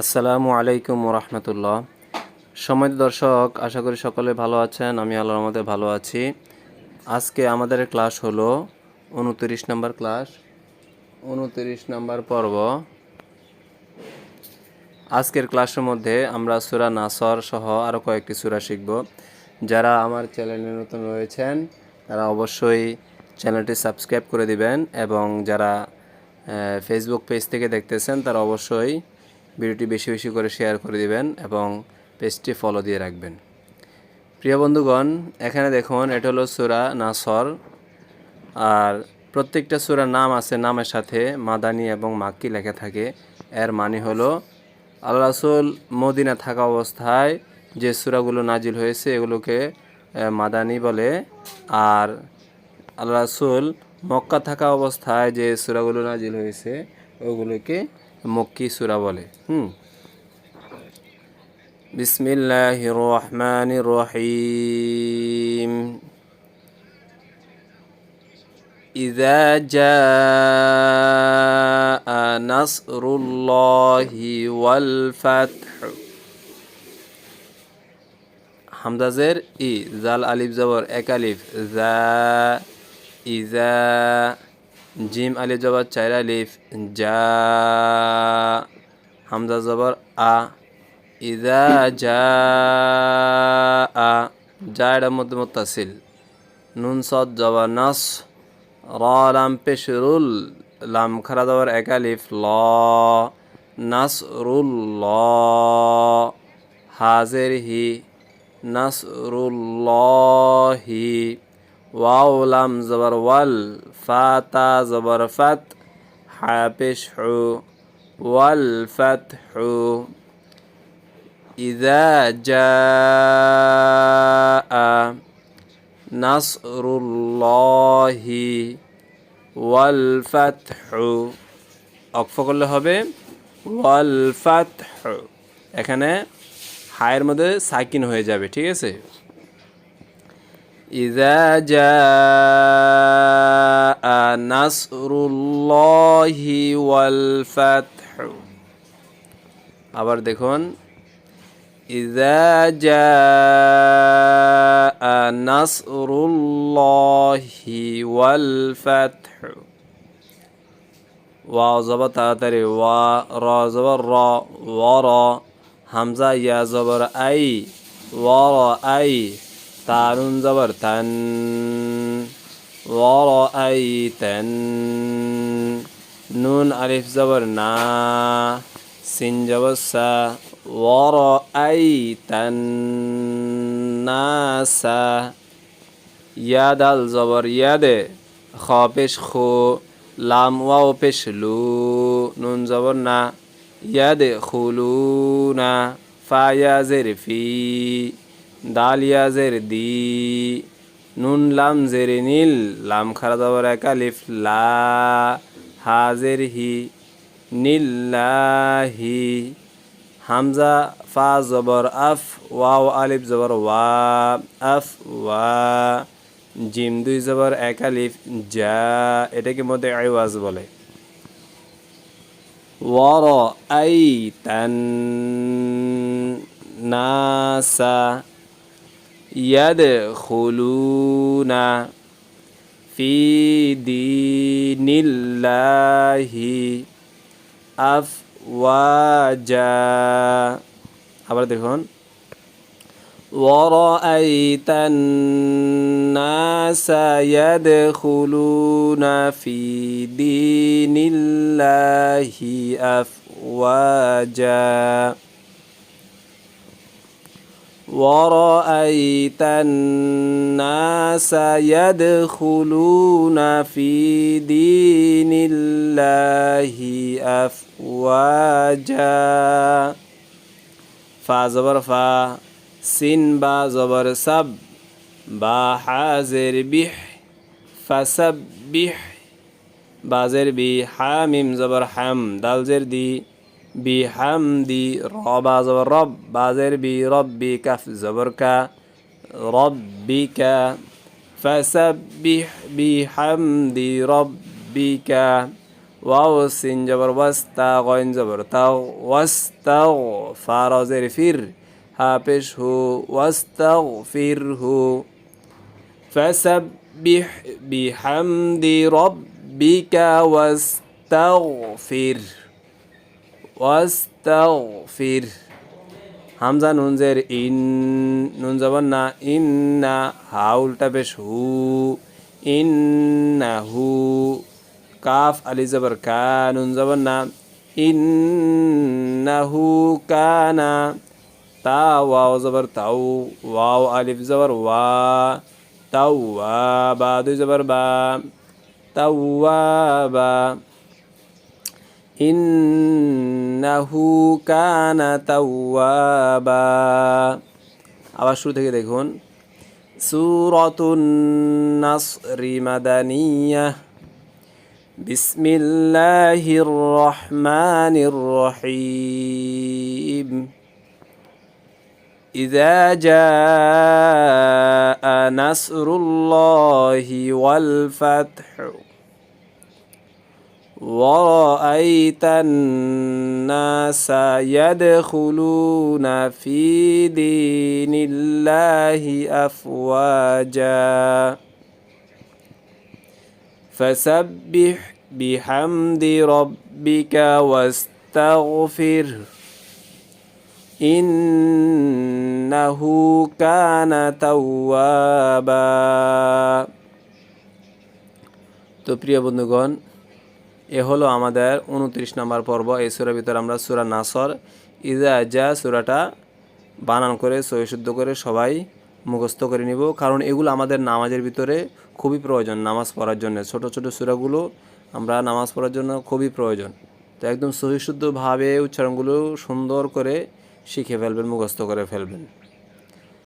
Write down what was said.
আসসালামু আলাইকুম রহমতুল্লাহ। সময় দর্শক, আশা করি সকলে ভালো আছেন, আমি আল্লাহর মধ্যে ভালো আছি। আজকে আমাদের ক্লাস হলো উনতিরিশ নম্বর ক্লাস, উনতিরিশ নম্বর পর্ব। আজকের ক্লাসের মধ্যে আমরা সুরা নাসর সহ আরও কয়েকটি সুরা শিখব। যারা আমার চ্যানেলে নতুন রয়েছেন, তারা অবশ্যই চ্যানেলটি সাবস্ক্রাইব করে দিবেন এবং যারা ফেসবুক পেজ থেকে দেখতেছেন, তারা অবশ্যই ভিডিওটি বেশি বেশি করে শেয়ার করে দিবেন এবং পেজটি ফলো দিয়ে রাখবেন। প্রিয় বন্ধুগণ, এখানে দেখুন, এটা হলো সুরা নাসর। আর প্রত্যেকটা সুরার নাম আছে, নামের সাথে মাদানি এবং মাক্কি লেখা থাকে। এর মানে হলো, আল্লাহ রাসুল মদিনা থাকা অবস্থায় যে সুরাগুলো নাজিল হয়েছে, এগুলোকে মাদানি বলে। আর আল্লাহ রাসুল মক্কা থাকা অবস্থায় যে সুরাগুলো নাজিল হয়েছে, ওগুলোকে মক্কি সুরা বলে হুম বিসমিল্লাহ রহমান রহিম إذا جاء نصر الله والفتح হামদাজের ই জাল আলিফ জবর এক আলিফ জা ইজা জিম আলি জবর চার আলিফ যা, হামজা জবর, আ ইজা যা, আ এটার মধ্যে মুতাসিল নুন, সদ জবর নাস, র, লাম, পেশ, রুল, লাম, খারা, জবর, এক আলিফ, ল, নাস, রুল, ল, হাজের, হি নাসরুল্লাহি ওয়াও, লাম, জবর, ওয়াল, ফা زبر فت ফাত হাপেশ হু, ওয়াল, ফাত, হু ইদা জা নাসরুল্লাহি, ওয়াল ফাতহু অক্ফ করলে হবে ওয়াল এখানে হায়ের মধ্যে সাকিন হয়ে যাবে, ঠিক আছে? ইজা জাআ নাসরুল্লাহি ওয়াল ফাতহ আবার দেখুন। ইজা জাআ নাসরুল্লাহি ওয়াল ফাতহ ওয়া জবর তাড়াতাড়ি ওয়া র জবর র ওয়া র হামজা ইয়া জবর আই ওয়ার আই তারুন জবর তান ওয়ার আই তান নুন আলিফ জবর না সিন জবর সা ওয়ার আই তান নাসা ইয়া দাল জবর ইয়াদে খ পেশ খো লাম ওয়াও পেশ লু দালিয়া জের দি নুন লাম জের নীল লাম খারা জবর একালিফ লা হাজের হি নীল্লাহি হামজা ফা জবর আফ ওয়াও আলিফ জবর ওয়া আফ ওয়া জিম দুই জবর একা লিফ যা এটাকে মধ্যে আইওয়াজ বলে ওয়ার আই তান নাসা يدخلون في دين الله أفواجا আবার দেখুন ورأيت الناس يدخلون في دين الله أفواجا ورأيت الناس يدخلون في دين الله أفواجا فا زبر فا سين با زبر سب با حاضر بح فسبح بازر بي حامم زبر حم دال زر دي بحمدي رابع زبر رب بعزير بربي كف زبرك ربك فسبح بحمد ربك واو سين جبر وستا غين جبر تاو وستا فارا زير فير هابش هو وستا فير هو. فسبح بحمد ربك واستغفر ওয়াস্তাগফির হামজা নুনজের ইন নুন যাবার না ইন না বেশ হু ইন হু কাফ আলি জবর কা নুন যাবার না ইন হু কানা তা ওয়াও জবর তাও ওয়াও আলিফ জবর ওয়া তাও বা দুই জবর বা তাও বা ইন্নাহু কানা তাওয়াবা আবার শুরু থেকে দেখুন সুরাতুন নাসরি মাদানিয়া বিসমিল্লাহির রহমানির রহিম إذا جاء نصر الله والفتح ورأيت الناس يدخلون في دين الله أفواجا فسبح بحمد ربك واستغفره إنه كان توابا তো প্রিয় বন্ধুগণ এ হলো আমাদের উনত্রিশ নম্বর পর্ব। এই সুরার ভিতরে আমরা সুরা নাসর ইজা যা সুরাটা বানান করে সহিশুদ্ধ করে সবাই মুখস্থ করে নিব। কারণ এগুলো আমাদের নামাজের ভিতরে খুবই প্রয়োজন নামাজ পড়ার জন্য। ছোট ছোট সুরাগুলো আমরা নামাজ পড়ার জন্য খুবই প্রয়োজন। তো একদম সহিশুদ্ধভাবে উচ্চারণগুলো সুন্দর করে শিখে ফেলবেন, মুখস্থ করে ফেলবেন।